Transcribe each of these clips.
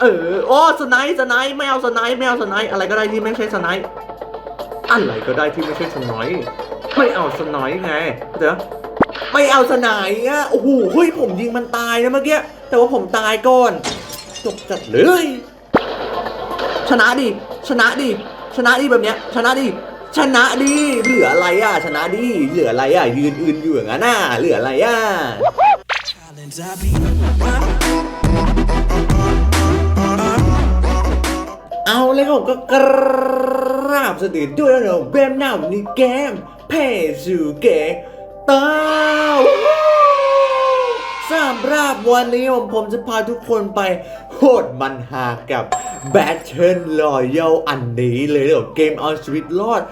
เออ โอ้สไนป์สไนป์ไม่เอาสไนป์ไม่เอาสไนป์อะไรก็ได้ที่ไม่ใช่สไนป์อะไรก็ได้ที่ไม่ใช่สไนป์ไม่เอาสไนป์ไงเดี๋ยวไม่เอาสไนป์อะโอ้โหเฮ้ยผมยิงมันตายนะเมื่อกี้แต่ว่าผมตายก่อนจบจัดเลย ชนะดิชนะดิชนะดิแบบเนี้ย ชนะดิชนะดิเหลืออะไรอะ ชนะดิเหลืออะไรอะ ยืนอื่นอยู่อย่างนั้นน่ะเหลืออะไรอะ แล้วผมก็กราบสติดีด้วยนะเบมหน้าวันนี้เกมเพจูเกเตาสามราบวันนี้ผมผมจะพาทุกคนไปโหดมันหากับ Battle Royale อันนี้เลยเดี๋ยวเกมเอาชีวิตรอด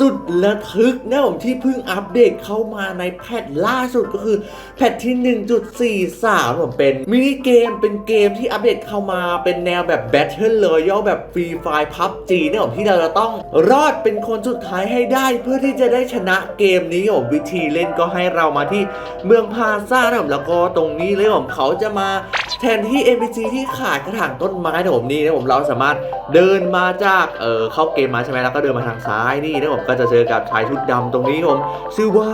สุดระทึกนะผมที่เพิ่งอัปเดตเข้ามาในแพทล่าสุดก็คือ แพทที่ 1.43ผมเป็นมินิเกมเป็นเกมที่อัปเดตเข้ามาเป็นแนวแบบ Battle Royale แบบฟรีไฟพับจีนะผมที่เราจะต้องรอดเป็นคนสุดท้ายให้ได้ เพื่อที่จะได้ชนะเกมนี้ผมวิธีเล่นก็ให้เรามาที่เมืองพาซ่านะผมแล้วก็ตรงนี้เลยผมเขาจะมาแทนที่ NPC ที่ขาดกระถางต้นไม้นะผมนี่นะผมเราสามารถเดินมาจากเออเข้าเกมมาใช่ไหมแล้วก็เดินมาทางซ้ายนี่นะผมก็จะเจอกับชายชุดดำตรงนี้ผมชื่อว่า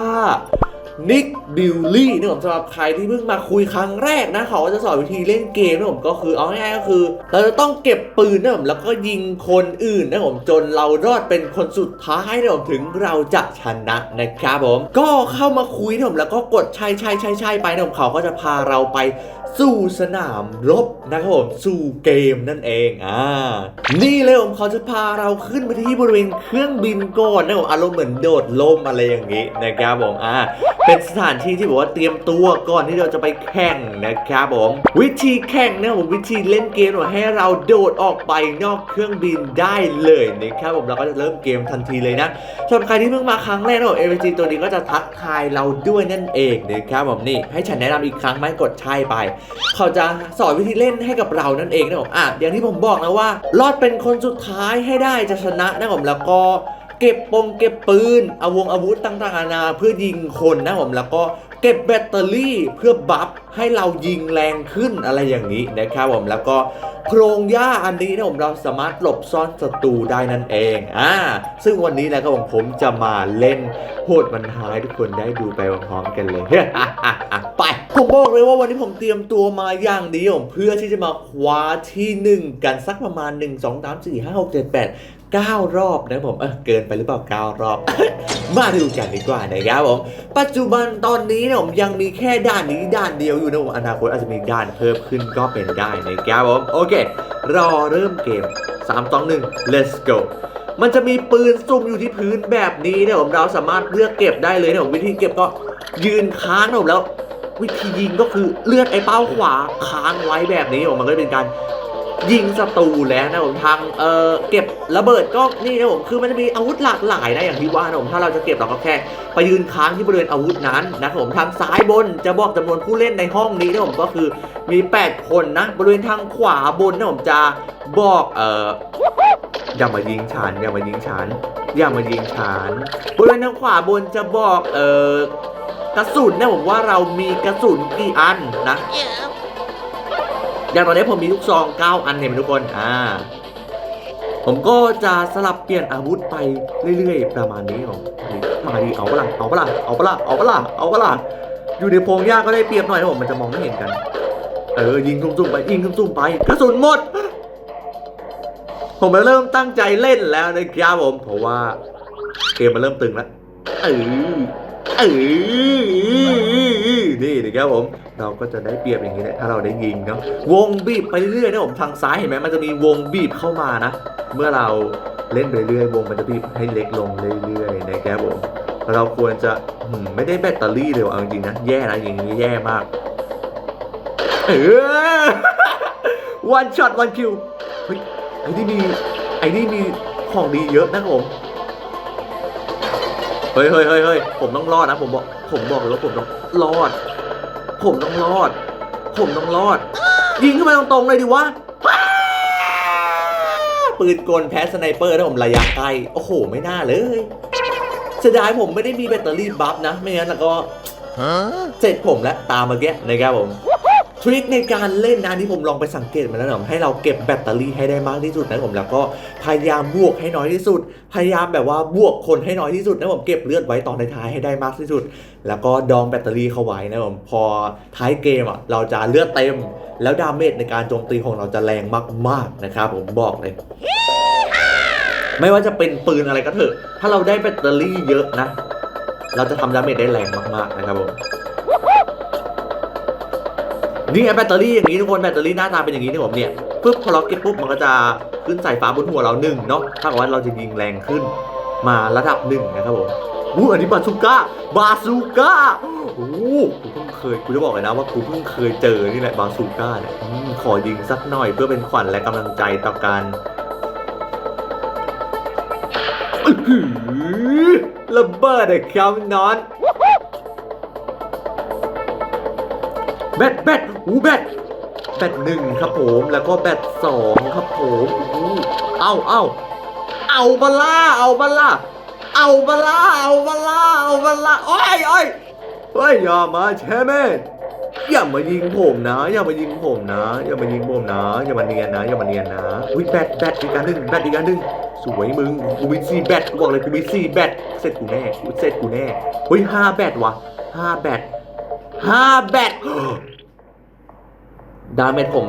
นิกบิลลี่นะผมสำหรับใครที่เพิ่งมาคุยครั้งแรกนะเขาก็จะสอนวิธีเล่นเกมนะผมก็คือเอาง่ายๆก็คือ เราจะต้องเก็บปืนนะผมแล้วก็ยิงคนอื่นนะผมจนเรารอดเป็นคนสุดท้ายนะผมถึงเราจะชนะนะครับผม ก็เข้ามาคุยนะผมแล้วก็กดใช่ใช่ใช่ใช่ไปนะผมเขาก็จะพาเราไป สู่สนามรบนะครับผมสู่เกมนั่นเองอ่านี่เลยผมเขาจะพาเราขึ้นไปที่บริเวณเครื่องบินก่อนนะผมอารมณ์เหมือนโดดล่มอะไรอย่างนี้นะครับผมอ่าเป็นสถานที่ที่บอกว่าเตรียมตัวก่อนที่เราจะไปแข่งนะครับผมวิธีแข่งนะผมวิธีเล่นเกมเนี่ยให้เราโดดออกไปนอกเครื่องบินได้เลยนะครับผมเราก็จะเริ่มเกมทันทีเลยนะสำหรับใครที่เพิ่งมาครั้งแรกนะผมเอเวจีตัวนี้ก็จะทักทายเราด้วยนั่นเองนะครับผมนี่ให้ฉันแนะนำอีกครั้งไหมกดใช่ไปเขาจะสอนวิธีเล่นให้กับเรานั่นเองนะผมอะอย่างที่ผมบอกนะว่า รอดเป็นคนสุดท้ายให้ได้จะชนะนะผมแล้วก็เก็บปงเก็บปืนอาวงอาวุธต่างๆนานาเพื่อยิงคนนะผมแล้วก็เก็บแบตเตอรี่เพื่อบัฟให้เรายิงแรงขึ้นอะไรอย่างนี้นะครับผมแล้วก็โพรงหญ้าอันนี้นะผมเราสามารถหลบซ่อนศัตรูได้นั่นเองอ่าซึ่งวันนี้นะครับผมผมจะมาเล่นโหดมันหายทุกคนได้ดูไปพร้อมๆกันเลยไป ผมบอกเลยว่าวันนี้ผมเตรียมตัวมาอย่างดีผมเพื่อที่จะมาคว้าที่หนึ่งกันสักประมาณ 1 2 3 4 5 6 7 8 9 รอบนะผมเออเกินไปหรือเปล่า 9 รอบ มาดูกันดีกว่านะครับผม ปัจจุบันตอนนี้เนี่ยผมยังมีแค่ด่านนี้ด่านเดียวอยู่นะผมอนาคตอาจจะมีด่านเพิ่มขึ้นก็เป็นได้นะครับผม โอเค รอเริ่มเกม 3 2 1 let's go มันจะมีปืนซุ่มอยู่ที่พื้นแบบนี้เนี่ยผมเราสามารถเลือกเก็บได้เลยนะผมวิธีเก็บก็ยืนค้างนะผมแล้ว วิธียิงก็คือเลือดไอ้เป้าขวาค้างไว้แบบนี้ผมมันก็เป็นการยิงศัตรูแล้วนะผมทางเอ่อเก็บระเบิดก็นี่นะผมคือมันจะมีอาวุธหลากหลายนะอย่างที่ว่านะผมถ้าเราจะเก็บเราก็แค่ไปยืนค้างที่บริเวณอาวุธนั้นนะผมทางซ้ายบนจะบอกจำนวนผู้เล่นในห้องนี้นะผมก็คือมี 8 คนนะบริเวณทางขวาบนนะผมจะบอกเอ่ออย่ามายิงฉันอย่ามายิงฉันอย่ามายิงฉันบริเวณทางขวาบนจะบอกเอ่อ กระสุนนะผมว่าเรามีกระสุนกี่อันนะ อย่างตอนนี้ผมมีลูกซอง 9 อันเนไหมทุกคน อ่า ผมก็จะสลับเปลี่ยนอาวุธไปเรื่อยๆ ประมาณนี้ผมมาดีเอาปะล่ะเอาปะล่ะเอาปะล่ะเอาปะล่ะเอาปะล่ะอยู่ในโพงหญ้าก็ได้เปรียบหน่อยนะผมมันจะมองไม่เห็นกัน เออ ยิงซุ่มๆไป ยิงซุ่มๆไป กระสุนหมด ผมมาเริ่มตั้งใจเล่นแล้วนะครับผม เพราะว่าเกมมันเริ่มตึงแล้วเออ เออนี่นะครับผม เราก็จะได้เปรียบอย่างนี้แหละถ้าเราได้ยิงเนาะ วงบีบไปเรื่อยนะผมทางซ้ายเห็นไหมมันจะมีวงบีบเข้ามานะ เมื่อเราเล่นไปเรื่อยวงมันจะบีบให้เล็กลงเรื่อยๆนะครับผม เราควรจะไม่ได้แบตเตอรี่เลยว่ะเอาจริงๆนะ แย่นะอย่างนี้แย่มาก เออวันช็อตวันคิว เฮ้ยไอ้นี่มีไอ้นี่มีของดีเยอะนะผม เฮ้ยเฮ้ยเฮ้ยเฮ้ยผมต้องรอดนะ ผมบอก ผมบอกเลยว่าผมต้องรอด ผมต้องรอด ผมต้องรอด ยิงขึ้นมาตรงๆเลยดิวะปืนกลแพ้สไนเปอร์นะผมระยะไกล โอ้โห ไม่น่าเลยเสียดายผมไม่ได้มีแบตเตอรี่บัฟนะ ไม่งั้นแล้วก็เสร็จผมแล้วตามเมื่อกี้นะครับผม ทริคในการเล่นนะที่ผมลองไปสังเกตมาแล้วนะให้เราเก็บแบตเตอรี่ให้ได้มากที่สุดนะผมแล้วก็พยายามบวกให้น้อยที่สุด พยายามแบบว่าบวกคนให้น้อยที่สุดนะผมเก็บเลือดไว้ตอนท้ายให้ได้มากที่สุด แล้วก็ดองแบตเตอรี่เข้าไว้นะผมพอท้ายเกมอะเราจะเลือดเต็ม แล้วดาเมจในการโจมตีของเราจะแรงมากๆนะครับผมบอกเลยไม่ว่าจะเป็นปืนอะไรก็เถอะ ถ้าเราได้แบตเตอรี่เยอะนะ เราจะทำดาเมจได้แรงมากๆนะครับผม นี่ไงแบตเตอรี่อย่างนี้ทุกคนแบตเตอรี่หน้าตาเป็นอย่างนี้นี่ผมเนี่ยปุ๊บพอเราเก็บปุ๊บมันก็จะขึ้นสายฟ้าบนหัวเราหนึ่งเนาะถ้ากับว่าเราจะยิงแรงขึ้นมาระดับหนึ่งนะครับผมอู้อันนี้บาซูก้าบาซูก้าโอ้กูเพิ่งเคยกูจะบอกเลยนะว่ากูเพิ่งเคยเจอนี่แหละบาซูก้าเนี่ยขอยิงสักหน่อยเพื่อเป็นขวัญและกำลังใจต่อการอื้อหือระเบิดอะครับนอนแบตแบต อู้แบตแบตหนึ่งครับผมแล้วก็แบตสองครับผมอู้เอาเอาเอาบลล่าเอาบลล่าเอาบลล่าเอาบลล่าเอาบลล่าโอ้ยโอ้ยเฮ้ยอย่ามาแชมเมนอย่ามายิงผมนะ อย่ามายิงผมนะ อย่ามายิงผมนะ อย่ามาเนียนนะ อย่ามาเนียนนะอุ้ยแบตแบตอีกอันหนึ่งแบตอีกอันหนึ่งสวยมึงกูมีสี่แบตกูบอกเลยกูมีสี่แบตเสร็จกูแน่กูเสร็จกูแน่เฮ้ยห้าแบตวะห้าแบตห้าแบต ดาเมจผม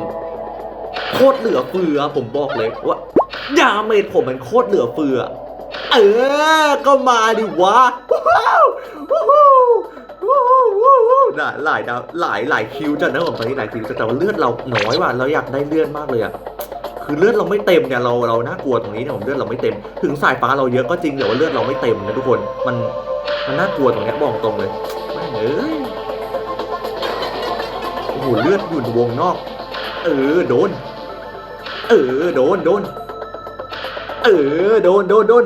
โคตรเหลือเฟือผมบอกเลยว่าดาเมจผมมันโคตรเหลือเฟือ เออ ก็มาดิวะว้าวว้าวว้าวว้าวว้าวน่ะหลายดาวหลายหลายคิวจัดนะผมตอนนี้หลายคิวจัดแต่ว่าเลือดเราน้อยว่ะเราอยากได้เลือดมากเลยอะคือเลือดเราไม่เต็มเนี่ยเราเราน่ากลัวตรงนี้เนี่ยผมเลือดเราไม่เต็ม ถึงสายฟ้าเราเยอะก็จริงแต่ว่าเลือดเราไม่เต็มนะทุกคนมันมันน่ากลัวตรงเนี้ยบอกตรงเลยแม่เอ้ย โอ้โหเลือดอยู่ในวงนอก เออโดน เออโดนโดน เออโดนโดนโดน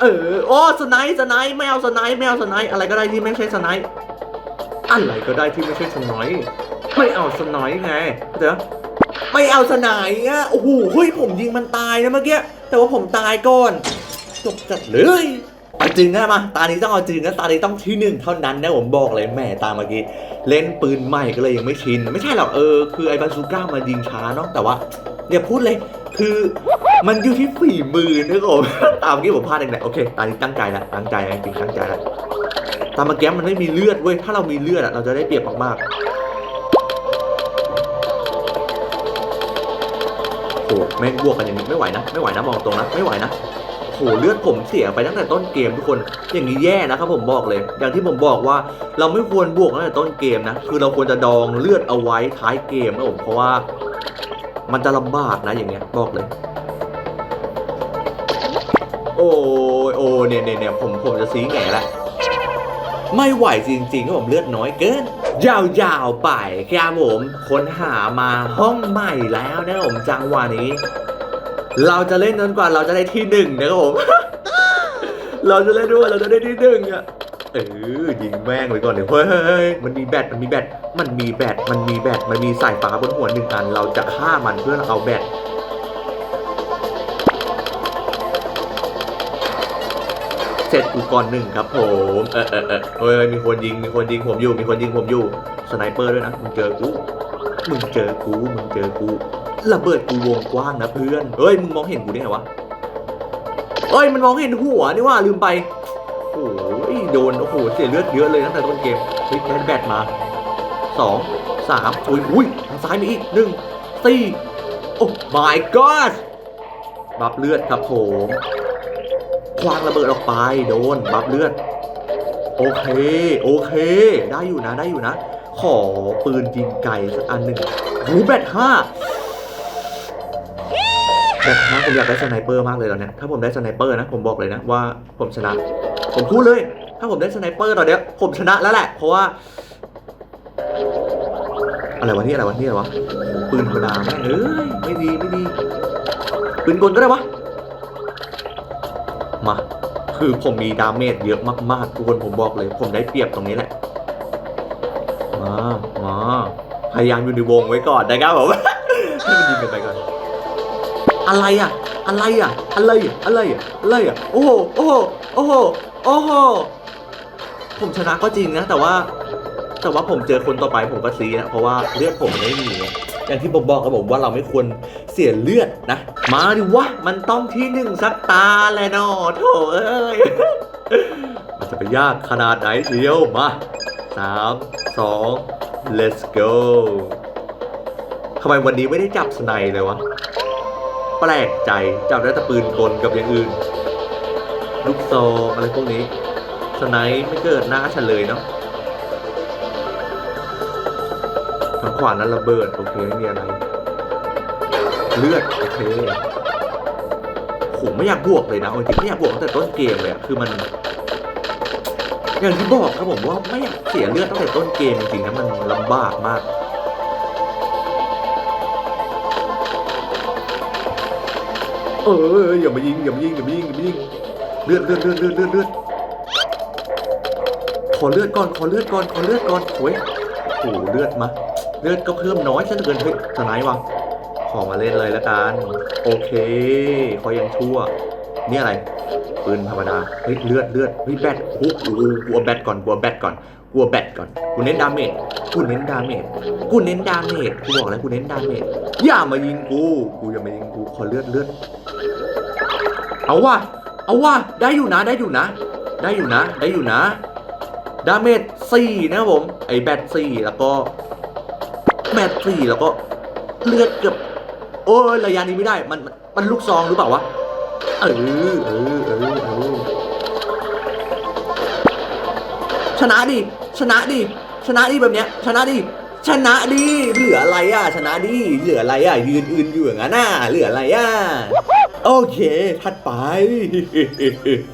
เออโอ้สไนป์สไนป์ไม่เอาสไนป์ไม่เอาสไนป์อะไรก็ได้ที่ไม่ใช่สไนป์อะไรก็ได้ที่ไม่ใช่สไนป์ไม่เอาสไนป์ไงเดี๋ยวไม่เอาสไนป์อะโอ้โหเฮ้ยผมยิงมันตายนะเมื่อกี้แต่ว่าผมตายก่อนจบจัดเลย เอาจริงนะมาตานี้ต้องเอาจริงนะตานี้ต้องที่หนึ่งเท่านั้นนะผมบอกเลยแหม่ตาเมื่อกี้เล่นปืนใหม่ก็เลยยังไม่ชิน ไม่ใช่หรอกเออคือไอ้บาซูก้ามันยิงช้าเนาะแต่ว่าอย่าพูดเลยคือมันอยู่ที่ฝีมือนึกออกตามเมื่อกี้ผมพลาดเองแหละโอเคตอนนี้ตั้งใจล้วตั้งใจจริงตั้งใจล้วตามเมื่อกี้มันไม่มีเลือดเว้ยถ้าเรามีเลือดอะเราจะได้เปรียบมากๆโหแม่งบวกกันอย่างนี้ไม่ไหวนะไม่ไหวนะมองตรงนะไม่ไหวนะ โหเลือดผมเสียไปตั้งแต่ต้นเกมทุกคน อย่างนี้แย่นะครับผมบอกเลย อย่างที่ผมบอกว่าเราไม่ควรบวกตั้งแต่ต้นเกมนะ คือเราควรจะดองเลือดเอาไว้ท้ายเกมนะผมเพราะว่า มันจะลำบากนะอย่างเงี้ยบอกเลย โอ้ยโอ้เนี่ยเนี่ยเนี่ยผมผมจะซีแง่ละไม่ไหวจริงๆก็ผมเลือดน้อยเกิน ยาวๆไปครับผมค้นหามาห้องใหม่แล้วนะผมจังหวะนี้ เราจะเล่นจนกว่าเราจะได้ที่หนึ่งนะครับผม เราจะเล่นด้วยเราจะได้ที่หนึ่งอะเออยิงแม่งไปก่อนเลยเฮ้ยเฮ้ยเฮ้ยมันมีแบตมันมีแบตมันมีแบตมันมีแบตมันมีสายฟ้าบนหัวหนึ่งอัน เราจะฆ่ามันเพื่อเอาแบตเสร็จกูก่อนหนึ่งครับผมเออเออเออเฮ้ยมีคนยิงมีคนยิงผมอยู่มีคนยิงผมอยู่สไนเปอร์ด้วยนะมึงเจอกูมึงเจอกูมึงเจอกู ระเบิดกูวงกว้างนะเพื่อน เฮ้ยมึงมองเห็นกูได้ไงวะเฮ้ยมันมองเห็นหัวนี่ว่าลืมไปโอ้โหโดนโอ้โหเสียเลือดเยอะเลยตั้งแต่ต้นเกมเฮ้ยได้แบตมาสองสามอุ้ยอุ้ยทางซ้ายมีอีกหนึ่งสี่โอ้ my god บับเลือดครับผมควางระเบิดออกไปโดนบับเลือด โอเค โอเค ได้อยู่นะได้อยู่นะ ขอปืนยิงไก่สักอันหนึ่งหูแบตห้า แบตห้าผมอยากได้สไนเปอร์มากเลยตอนเนี้ยถ้าผมได้สไนเปอร์นะผมบอกเลยนะว่าผมชนะ ผมพูดเลย ถ้าผมได้สไนเปอร์ตอนเนี้ยผมชนะแล้วแหละ เพราะว่า อะไรวะนี่อะไรวะนี่อะไรวะปืนธรรมดาแม่เอ้ยไม่ดีไม่ดีปืนกลก็ได้วะมาคือผมมีดาเมจเยอะมากๆทุกคนผมบอกเลย ผมได้เปรียบตรงนี้แหละมามาพยายามอยู่ในวงไว้ก่อนนะครับผมให้มันยิงกันไปก่ อะไรอะ อะไรอะ อะไรอะ อะไรอะ อะไรอะ โอ้โห โอ้โห โอ้โห โอ้โห ผมชนะก็จริงนะ แต่ว่า แต่ว่าผมเจอคนต่อไปผมก็ซีนะ เพราะว่าเลือดผมไม่มีอย่างที่ผมบอกครับผมว่าเราไม่ควรเสียเลือดนะ มาดิวะ มันต้องที่หนึ่งสักตาแหละเนอโถเอ้ย มันจะไปยากขนาดไหนเดียวมาสามสอง let's go ทำไมวันนี้ไม่ได้จับสไนเลยวะ แปลกใจจับได้แต่ปืนกลกับอย่างอื่น ลูกซองอะไรพวกนี้ สไนไม่เกิดหน้าฉันเลยเนาะทางขวานั้นระเบิด โอเคไม่มีอะไร เลือด โอเคผมไม่อยากบวกเลยนะเอาจริงไม่อยากบวกตั้งแต่ต้นเกมเลยคือมัน อย่างที่บอกครับผมว่าไม่อยากเสียเลือดตั้งแต่ต้นเกมจริงๆนะมันลำบากมาก เอออย่ามายิงอย่ามายิงอย่ามายิงอย่ามายิงเลือดเลือดเลือดเลือดเลือดเลือดขอเลือดก่อนขอเลือดก่อนขอเลือดก่อนโอ้ยโอ้โหเลือดมาเลือดก็เพิ่มน้อยซะเหลือเกินเฮ้ยสไนด์วะขอมาเล่นเลยละกันโอเคขอยังชั่วนี่อะไรปืนธรรมดาเฮ้ยเลือดเลือดเฮ้ยแบตโอ้โหกลัวแบตก่อนกลัวแบตก่อนกลัวแบตก่อนกูเน้นดาเมจกูเน้นดาเมจกูเน้นดาเมจกูบอกแล้วกูเน้นดาเมจอย่ามายิงกูกูอย่ามายิงกูขอเลือดเลือด เอาว่ะเอาว่ะได้อยู่นะได้อยู่นะ ได้อยู่นะ ได้อยู่นะดาเมจสี่นะครับผม ไอแบตสี่แล้วก็แบตสี่แล้วก็เลือดเกือบโอ้ยระยะนี้ไม่ได้ มันมันลูกซองหรือเปล่าวะเออเออเออเออชนะดิชนะดิชนะดิแบบเนี้ย ชนะดิ ชนะดิเหลืออะไรอะ ชนะดิเหลืออะไรอะ ยืนอื่นอยู่อย่างนั้นน่ะเหลืออะไรอะ โอเคถัดไป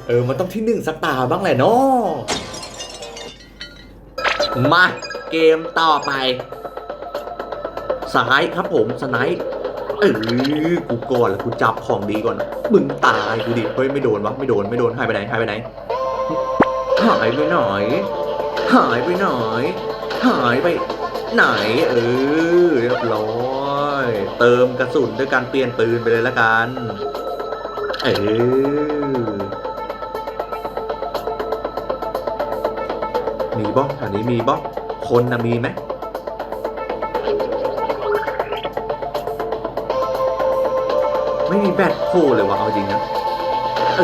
เออ มันต้องที่หนึ่งสักตาบ้างแหละเนาะมาเกมต่อไปซ้ายครับผมสไนป์เออกูก่อนแล้วกูจับของดีก่อน มึงตายกูดิเฮ้ยไม่โดนวะไม่โดนไม่โดนหายไปไหนหายไปไหนหายไปหน่อยหายไปหน่อยหายไป ไหน เออเรียบร้อยเติมกระสุนด้วยการเปลี่ยนปืนไปเลยละกัน เออมีบ้องแถวนี้มีบ้องคนนะมีไหมไม่มีแบตโผล่เลยวะเอาจริงนะเอ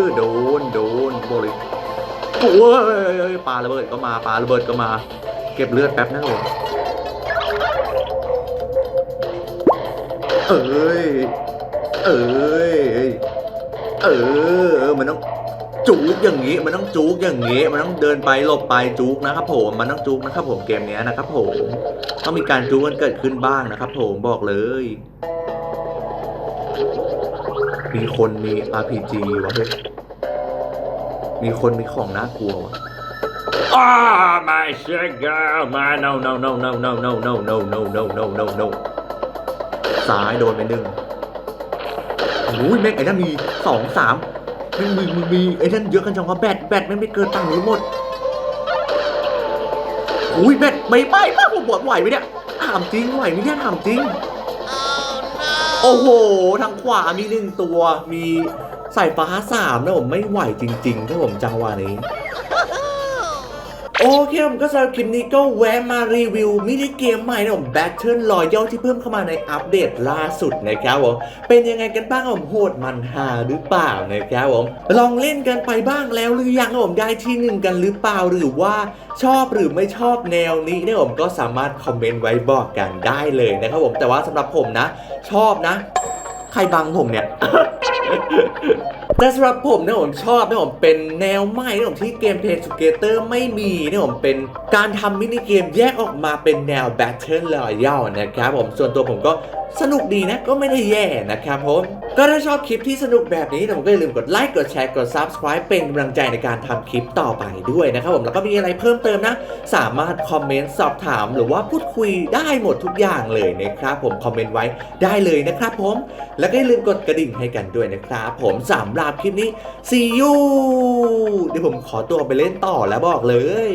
อโดนโดนบเลย โอ้ยปลาระเบิดก็มาปลาระเบิดก็มา เก็บเลือดแป๊บนะผมเอ้ย เอ้ย เออ มันต้องจูกอย่างนี้ มันต้องจูกอย่างนี้ มันต้องเดินไปหลบไปจูกนะครับผม มันต้องจูกนะครับผมเกมนี้นะครับผม ต้องมีการจูกกันเกิดขึ้นบ้างนะครับผมบอกเลย มีคนมี RPG วะเฮ้ย มีคนมีของน่ากลัววะ Ah, my shit girl, my no no no no no no no no no no no no no ซ้ายโดนไปหนึ่งโอ้ยแม่งไอ้นั่นมีสองสามแม่งมีมีมีไอ้นั่นเยอะกันจังวะแบตแบตแม่งไม่เกินตังค์นี้หมดอุ้ยแบตไม่ไปมากผมบอกไหวไหมเนี่ยถามจริงไหวไหมเนี่ยถามจริง โอ้โหทางขวามีหนึ่งตัวมี สายฟ้าสามนะผมไม่ไหวจริงๆถ้าผมจังหวะนี้โอเคผมก็สำหรับคลิปนี้ก็แวะมารีวิวมินิเกมใหม่นะผม Battle Royale ที่เพิ่มเข้ามาในอัปเดตล่าสุดนะครับผม เป็นยังไงกันบ้างครับผมโหดมันหาหรือเปล่านะครับผม ลองเล่นกันไปบ้างแล้วหรือยังครับผมได้ที่หนึ่งกันหรือเปล่าหรือว่าชอบหรือไม่ชอบแนวนี้เนี่ยผมก็สามารถคอมเมนต์ไว้บอกกันได้เลยนะครับผมแต่ว่าสำหรับผมนะ ชอบนะ ใครบังผมเนี่ย แต่สำหรับผมเนี่ยผมชอบเนี่ยผมเป็นแนวใหม่เนี่ยผมที่เกม Play Together ไม่มีเนี่ยผมเป็นการทำมินิเกมแยกออกมาเป็นแนว Battle Royale นะครับผมส่วนตัวผมก็สนุกดีนะก็ไม่ได้แย่นะครับผม ก็ถ้าชอบคลิปที่สนุกแบบนี้ผมก็อย่าลืมกดไลค์กดแชร์กด Subscribe เป็นกำลังใจในการทำคลิปต่อไปด้วยนะครับผมแล้วก็มีอะไรเพิ่มเติมนะ สามารถคอมเมนต์สอบถามหรือว่าพูดคุยได้หมดทุกอย่างเลยนะครับผมคอมเมนต์ไว้ได้เลยนะครับผมแล้วก็อย่าลืมกดกระดิ่งให้กันด้วยนะครับผมสำหรับคลิปนี้ see you เดี๋ยวผมขอตัวไปเล่นต่อแล้วบอกเลย